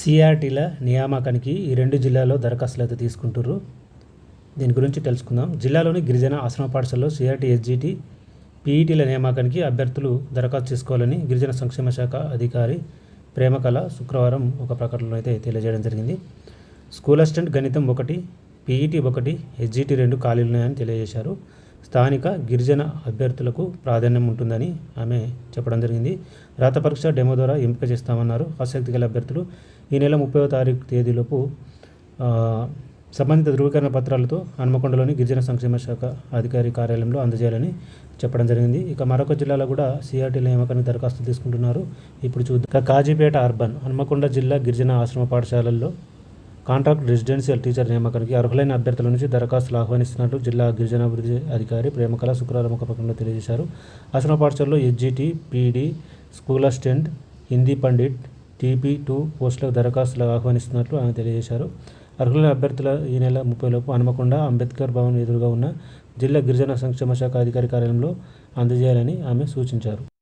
సిఆర్టీల నియామకానికి ఈ రెండు జిల్లాల్లో దరఖాస్తులు అయితే తీసుకుంటుర్రు. దీని గురించి తెలుసుకుందాం. జిల్లాలోని గిరిజన ఆశ్రమ పాఠశాలలో సిఆర్టీ ఎస్జిటి పీఈటీల నియామకానికి అభ్యర్థులు దరఖాస్తు చేసుకోవాలని గిరిజన సంక్షేమ శాఖ అధికారి ప్రేమకళ శుక్రవారం ఒక ప్రకటనలో అయితే తెలియజేయడం జరిగింది. స్కూల్ అసిస్టెంట్ గణితం ఒకటి పీఈటీ ఒకటి ఎస్జిటి రెండు ఖాళీలు ఉన్నాయని తెలియజేశారు. స్థానిక గిరిజన అభ్యర్థులకు ప్రాధాన్యం ఉంటుందని ఆమె చెప్పడం జరిగింది. రాత పరీక్ష డెమో ద్వారా ఎంపిక చేస్తామన్నారు. ఆసక్తి గల అభ్యర్థులు ఈ నెల ముప్పైవ తారీఖు తేదీలోపు సంబంధిత ధృవీకరణ పత్రాలతో హన్మకొండలోని గిరిజన సంక్షేమ శాఖ అధికారి కార్యాలయంలో అందజేయాలని చెప్పడం జరిగింది. ఇక మరొక జిల్లాలో కూడా సిఆర్టీల నియామకానికి దరఖాస్తు తీసుకుంటున్నారు. ఇప్పుడు చూద్దాం. కాజీపేట అర్బన్ హన్మకొండ జిల్లా గిరిజన ఆశ్రమ పాఠశాలల్లో కాంట్రాక్ట్ రెసిడెన్షియల్ టీచర్ నియామకానికి అర్హులైన అభ్యర్థుల నుంచి దరఖాస్తులు ఆహ్వానిస్తున్నట్లు జిల్లా గిరిజనాభివృద్ధి అధికారి ప్రేమకళ శుక్రవారం ఒక ప్రకటనలో తెలియజేశారు. అసన పాఠశాలలో SGT PD school assistant Hindi pandit TP two పోస్టులకు దరఖాస్తులు ఆహ్వానిస్తున్నట్లు ఆమె తెలియజేశారు. అర్హులైన అభ్యర్థుల ఈ నెల ముప్పైలోపు హనుమకొండ అంబేద్కర్ భవన్ ఎదురుగా ఉన్న జిల్లా గిరిజన సంక్షేమ శాఖ అధికారి కార్యాలయంలో అందజేయాలని ఆమె సూచించారు.